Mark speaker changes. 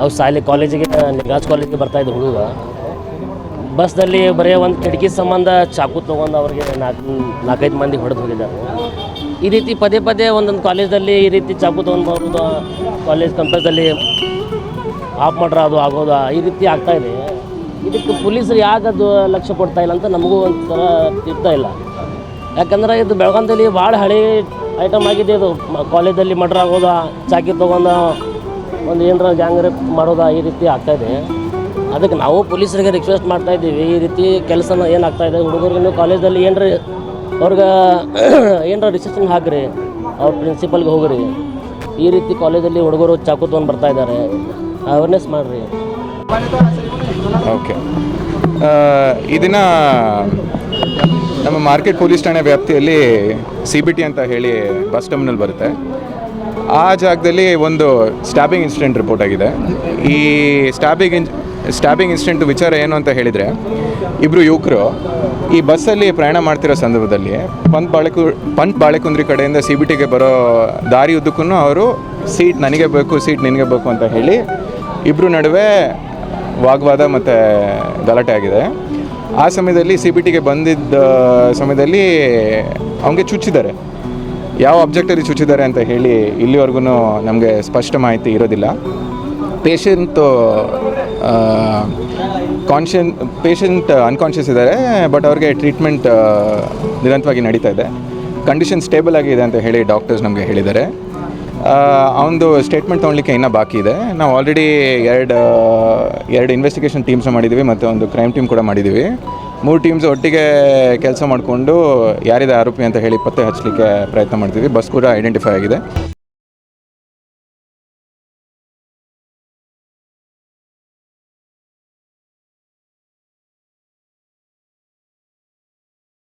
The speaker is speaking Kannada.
Speaker 1: ಅವು ಶಾಲೆ ಕಾಲೇಜಿಗೆ ನಿಗಾಜ್ ಕಾಲೇಜಿಗೆ ಬರ್ತಾಯಿದ್ರು ಹುಡುಗ. ಬಸ್ನಲ್ಲಿ ಬರೀ ಒಂದು ಕಿಟಕಿ ಸಂಬಂಧ ಚಾಕು ತೊಗೊಂಡು ಅವ್ರಿಗೆ ನಾಲ್ಕು ನಾಲ್ಕೈದು ಮಂದಿ ಹೊಡೆದು ಹೋಗಿದ್ದಾರೆ. ಈ ರೀತಿ ಪದೇ ಪದೇ ಒಂದೊಂದು ಕಾಲೇಜಲ್ಲಿ ಈ ರೀತಿ ಚಾಕು ತೊಗೊಂಡು ಬರೋದು, ಕಾಲೇಜ್ ಕಂಪಸ್ದಲ್ಲಿ ಆಫ್ ಮಾಡ್ರ ಅದು ಆಗೋದು, ಈ ರೀತಿ ಆಗ್ತಾ ಇದೆ. ಇದಕ್ಕೆ ಪೊಲೀಸರು ಯಾಕೆ ಅದು ಲಕ್ಷ್ಯ ಕೊಡ್ತಾ ಇಲ್ಲ ಅಂತ ನಮಗೂ ಒಂಥರ ತಿರ್ತಾ ಇಲ್ಲ. ಯಾಕಂದ್ರೆ ಇದು ಬೆಳಗಾಂದಲ್ಲಿ ಭಾಳ ಹಳೆ ಐಟಮ್ ಆಗಿದೆ ಇದು. ಕಾಲೇಜಲ್ಲಿ ಮರ್ಡರ್ ಆಗೋದ, ಚಾಕಿ ತೊಗೊಂಡು ಒಂದು ಏನರ ಗ್ಯಾಂಗ್ ರೇಪ್ ಮಾಡೋದು ಈ ರೀತಿ ಆಗ್ತಾಯಿದೆ ಅದಕ್ಕೆ ನಾವು ಪೊಲೀಸರಿಗೆ ರಿಕ್ವೆಸ್ಟ್ ಮಾಡ್ತಾ ಇದ್ದೀವಿ. ಈ ರೀತಿ ಕೆಲಸನ ಏನಾಗ್ತಾ ಇದೆ? ಹುಡುಗರಿಗೆ ನೀವು ಕಾಲೇಜಲ್ಲಿ ಏನರ ಅವ್ರಿಗೆ ಏನರ ರಿಸೆಪ್ಷನ್ ಹಾಕ್ರಿ. ಅವ್ರ ಪ್ರಿನ್ಸಿಪಲ್ಗೆ ಹೋಗ್ರಿ. ಈ ರೀತಿ ಕಾಲೇಜಲ್ಲಿ ಹುಡುಗರು ಚಾಕು ತೊಗೊಂಡು ಬರ್ತಾ ಇದ್ದಾರೆ. ಅವೇರ್ನೆಸ್ ಮಾಡಿರಿ.
Speaker 2: ಓಕೆ. ಇದನ್ನು ನಮ್ಮ ಮಾರ್ಕೆಟ್ ಪೊಲೀಸ್ ಠಾಣೆ ವ್ಯಾಪ್ತಿಯಲ್ಲಿ ಸಿ ಬಿ ಟಿ ಅಂತ ಹೇಳಿ ಬಸ್ ಟರ್ಮಿನಲ್ ಬರುತ್ತೆ. ಆ ಜಾಗದಲ್ಲಿ ಒಂದು ಸ್ಟ್ಯಾಬಿಂಗ್ ಇನ್ಸಿಡೆಂಟ್ ರಿಪೋರ್ಟ್ ಆಗಿದೆ. ಈ ಸ್ಟ್ಯಾಬಿಂಗ್ ಇನ್ ಸ್ಟ್ಯಾಬಿಂಗ್ ಇನ್ಸಿಡೆಂಟ್ ವಿಚಾರ ಏನು ಅಂತ ಹೇಳಿದರೆ ಇಬ್ಬರು ಯುವಕರು ಈ ಬಸ್ಸಲ್ಲಿ ಪ್ರಯಾಣ ಮಾಡ್ತಿರೋ ಸಂದರ್ಭದಲ್ಲಿ ಪಂತ್ ಬಾಳೆಕು, ಪಂತ್ ಬಾಳೆಕುಂದ್ರಿ ಕಡೆಯಿಂದ ಸಿ ಬಿ ಟಿಗೆ ಬರೋ ದಾರಿ ಉದ್ದಕ್ಕೂ ಅವರು ಸೀಟ್ ನನಗೆ ಬೇಕು, ಸೀಟ್ ನಿನಗೆ ಬೇಕು ಅಂತ ಹೇಳಿ ಇಬ್ಬರು ನಡುವೆ ವಾಗ್ವಾದ ಮತ್ತು ಗಲಾಟೆ ಆಗಿದೆ. ಆ ಸಮಯದಲ್ಲಿ ಸಿ ಬಿ ಟಿಗೆ ಬಂದಿದ್ದ ಸಮಯದಲ್ಲಿ ಅವನಿಗೆ ಚುಚ್ಚಿದ್ದಾರೆ. ಯಾವ ಅಬ್ಜೆಕ್ಟಲ್ಲಿ ಚುಚ್ಚಿದ್ದಾರೆ ಅಂತ ಹೇಳಿ ಇಲ್ಲಿವರೆಗೂ ನಮಗೆ ಸ್ಪಷ್ಟ ಮಾಹಿತಿ ಇರೋದಿಲ್ಲ. ಪೇಷಂಟು ಕಾನ್ಷಿಯನ್ ಪೇಷಂಟ್ ಅನ್ಕಾನ್ಷಿಯಸ್ ಇದ್ದಾರೆ ಬಟ್ ಅವ್ರಿಗೆ ಟ್ರೀಟ್ಮೆಂಟ್ ನಿರಂತರವಾಗಿ ನಡೀತಾ ಇದೆ. ಕಂಡೀಷನ್ ಸ್ಟೇಬಲ್ ಆಗಿದೆ ಅಂತ ಹೇಳಿ ಡಾಕ್ಟರ್ಸ್ ನಮಗೆ ಹೇಳಿದ್ದಾರೆ. ಅವನದು ಸ್ಟೇಟ್ಮೆಂಟ್ ತೊಗೊಳ್ಲಿಕ್ಕೆ ಇನ್ನೂ ಬಾಕಿ ಇದೆ. ನಾವು ಆಲ್ರೆಡಿ ಎರಡು ಎರಡು ಇನ್ವೆಸ್ಟಿಗೇಷನ್ ಟೀಮ್ಸ್ ಮಾಡಿದ್ದೀವಿ ಮತ್ತು ಒಂದು ಕ್ರೈಮ್ ಟೀಮ್ ಕೂಡ ಮಾಡಿದ್ದೀವಿ ಮೂರು ಟೀಮ್ಸ್ ಒಟ್ಟಿಗೆ ಕೆಲಸ ಮಾಡಿಕೊಂಡು ಯಾರಿದೆ ಆರೋಪಿ ಅಂತ ಹೇಳಿ ಪತ್ತೆ ಹಚ್ಚಲಿಕ್ಕೆ ಪ್ರಯತ್ನ ಮಾಡ್ತೀವಿ ಬಸ್ ಕೂಡ ಐಡೆಂಟಿಫೈ ಆಗಿದೆ.